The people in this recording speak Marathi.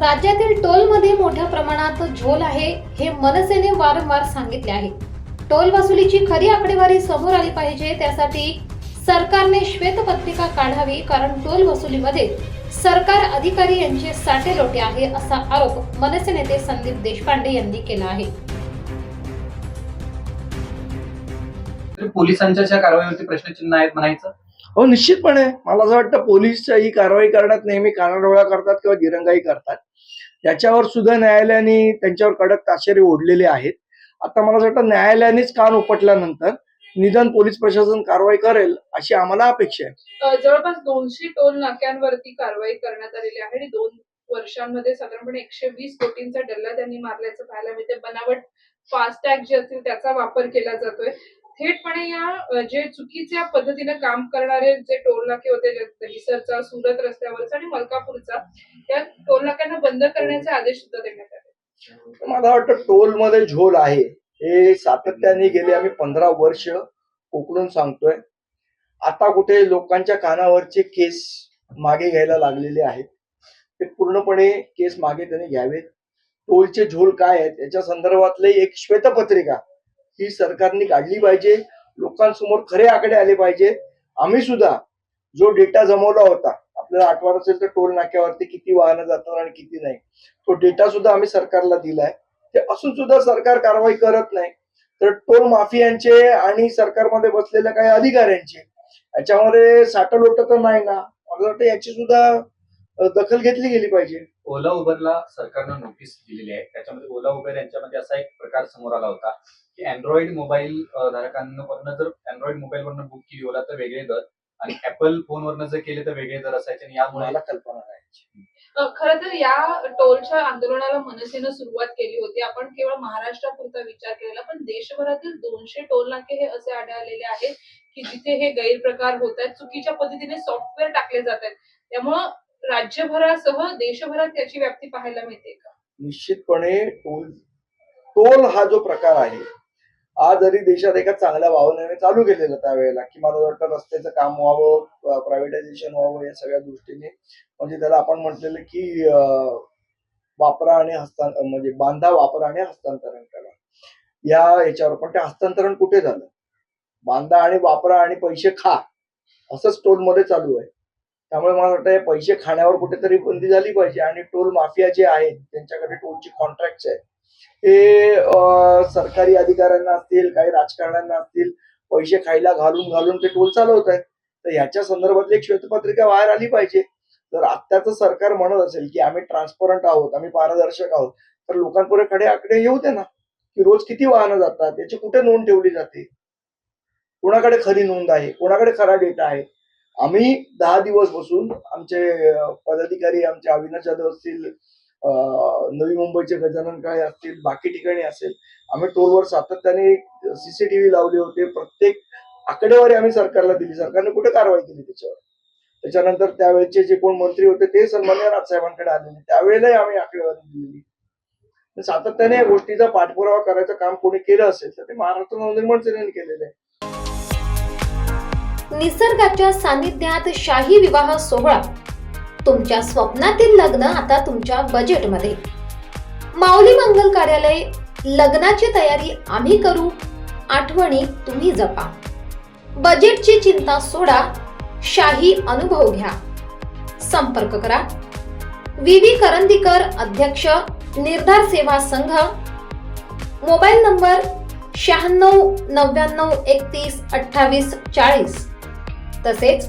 राज्यातील टोलमध्ये मोठ्या प्रमाणात झोल आहे हे मनसेने वारंवार सांगितले आहे. टोल वसुलीची खरी आकडेवारी समोर आली पाहिजे त्यासाठी सरकारने श्वेतपत्रिका काढावी कारण टोल वसुलीमध्ये सरकार अधिकारी यांचे साटे लोटे आहे असा आरोप मनसे नेते संदीप देशपांडे यांनी केला आहे. पोलिसांच्या कारवाईवरती प्रश्नचिन्ह आहेत म्हणायचं हो निश्चितपणे. मला असं वाटतं पोलीस ही कारवाई करण्यात नेहमी कानाडोळा करतात किंवा दिरंगाई करतात. याच्यावर सुद्धा न्यायालयाने त्यांच्यावर कडक ताशेरे ओढलेले आहेत. आता मला असं वाटतं न्यायालयानेच कान उपटल्यानंतर निदान पोलीस प्रशासन कारवाई करेल अशी आम्हाला अपेक्षा आहे. जवळपास दोनशे टोल नाक्यांवरती कारवाई करण्यात आलेली आहे आणि दोन वर्षांमध्ये साधारणपणे एकशे वीस कोटींचा डल्ला त्यांनी मारल्याचं पाहायला मिळते बनावट फास्टॅग जे असतील त्याचा वापर केला जातोय. थेटपणे या जे चुकीच्या पद्धतीने काम करणारे जे टोलनाके होते दहिसरचा सुरत रस्त्यावरचा आणि मलकापूरचा त्या टोलनाक्यांना बंद करण्याचे आदेश सुद्धा देण्यात आले. तर मला वाटतं टोलमध्ये झोल आहे. हे सातत्याने गेले आम्ही पंधरा वर्ष उकडून सांगतोय. आता कुठे लोकांच्या कानावरचे केस मागे घ्यायला लागलेले आहेत. ते पूर्णपणे केस मागे त्यांनी घ्यावेत. टोलचे झोल काय आहेत? याच्या संदर्भातले एक श्वेतपत्रिका ही सरकारने काढली पाहिजे. लोकांसमोर खरे आकडे आले पाहिजे. आम्ही सुद्धा जो डेटा जमवला होता आपल्याला आठवण असेल तर टोल नाक्यावरती किती वाहनं जातात आणि किती नाही तो डेटा सुद्धा आम्ही सरकारला दिलाय. ते असून सुद्धा सरकार कारवाई करत नाही. तर टोल माफियांचे आणि सरकारमध्ये बसलेल्या काही अधिकाऱ्यांचे याच्यामध्ये साठलोट तर नाही ना? मला वाटतं याची सुद्धा दखल घेतली गेली पाहिजे. ओला उबरला सरकारनं नोटीस दिलेली आहे. त्याच्यामध्ये ओला उबर यांच्यामध्ये असा एक प्रकार समोर आला होता. की अँड्रॉइड मोबाईल धारकांवरनं जर अँड्रॉइड मोबाईलवरनं बुक केली ओला तर वेगळे दर. आणि ऍपल फोनवरनं जर केले तर वेगळे दर असायचे आणि यामुळे मला कल्पना अ, खरं तर या टोलच्या आंदोलनाला मनसेनं सुरुवात केली होती. आपण केवळ महाराष्ट्रापुरता विचार केलेला पण देशभरातील दोनशे टोल नाके हे असे आढळलेले आहेत की जिथे हे गैरप्रकार होत आहेत. चुकीच्या पद्धतीने सॉफ्टवेअर टाकले जात आहेत. त्यामुळं राज्यभरासह देशभरात याची व्याप्ती पाहायला मिळते का? निश्चितपणे टोल टोल हा जो प्रकार आहे आज जरी देशात एका चांगल्या भावनेने चालू केलेलं त्यावेळेला की मला वाटतं रस्त्याचं काम व्हावं प्रायव्हेटायझेशन व्हावं या सगळ्या दृष्टीने म्हणजे त्याला आपण म्हटलेलं की वापरा आणि हस्तां म्हणजे बांधा वापरा आणि हस्तांतरण करा. या याच्यावर पण ते हस्तांतरण कुठे झालं? बांधा आणि वापरा आणि पैसे खा. असंच टोलमध्ये चालू आहे. त्यामुळे मला वाटतं पैसे खाण्यावर कुठेतरी बंदी झाली पाहिजे आणि टोल माफिया जे आहेत त्यांच्याकडे टोलची कॉन्ट्रॅक्ट आहेत ते सरकारी अधिकाऱ्यांना असतील काही राजकारण्यांना असतील पैसे खायला घालून घालून ते टोल चालवत आहेत तर ह्याच्या संदर्भातली एक श्वेतपत्रिका बाहेर आली पाहिजे. जर आत्ताचं सरकार म्हणत असेल की आम्ही ट्रान्सपरंट आहोत आम्ही पारदर्शक आहोत. तर लोकांपुढे खडे आकडे येऊ दे ना. की रोज किती वाहनं जातात याची कुठे नोंद ठेवली जाते? कोणाकडे खरी नोंद आहे? कोणाकडे खरा डेटा आहे? आम्ही दहा दिवस बसून आमचे पदाधिकारी आमचे अविनाश जाधव असतील नवी मुंबईचे गजानन काय असतील बाकी ठिकाणी असेल आम्ही टोलवर सातत्याने सीसीटीव्ही लावले होते. प्रत्येक आकडेवारी आम्ही सरकारला दिली. सरकारने कुठे कारवाई केली त्याच्यावर? त्याच्यानंतर त्यावेळेचे जे कोण मंत्री होते ते सन्मान्य राजसाहेबांकडे आलेले. त्यावेळेलाही आम्ही आकडेवारी दिलेली. सातत्याने या गोष्टीचा पाठपुरावा करायचं काम कोणी केलं असेल तर ते महाराष्ट्र नवनिर्माण सेनेने केलेलं आहे. निसर्गाच्या सानिध्यात शाही विवाह सोहळा. तुमच्या स्वप्नातील लग्न आता तुमच्या बजेटमध्ये माऊली मंगल कार्यालय लग्नाची तयारी आम्ही करू आठवणी तुम्ही जपा. बजेटची चिंता सोडा शाही अनुभव घ्या. संपर्क करा. विवी करंदीकर अध्यक्ष निर्धार सेवा संघ. मोबाईल नंबर शहाण्णव नव्याण्णव एकतीस अठ्ठावीस चाळीस. तसेच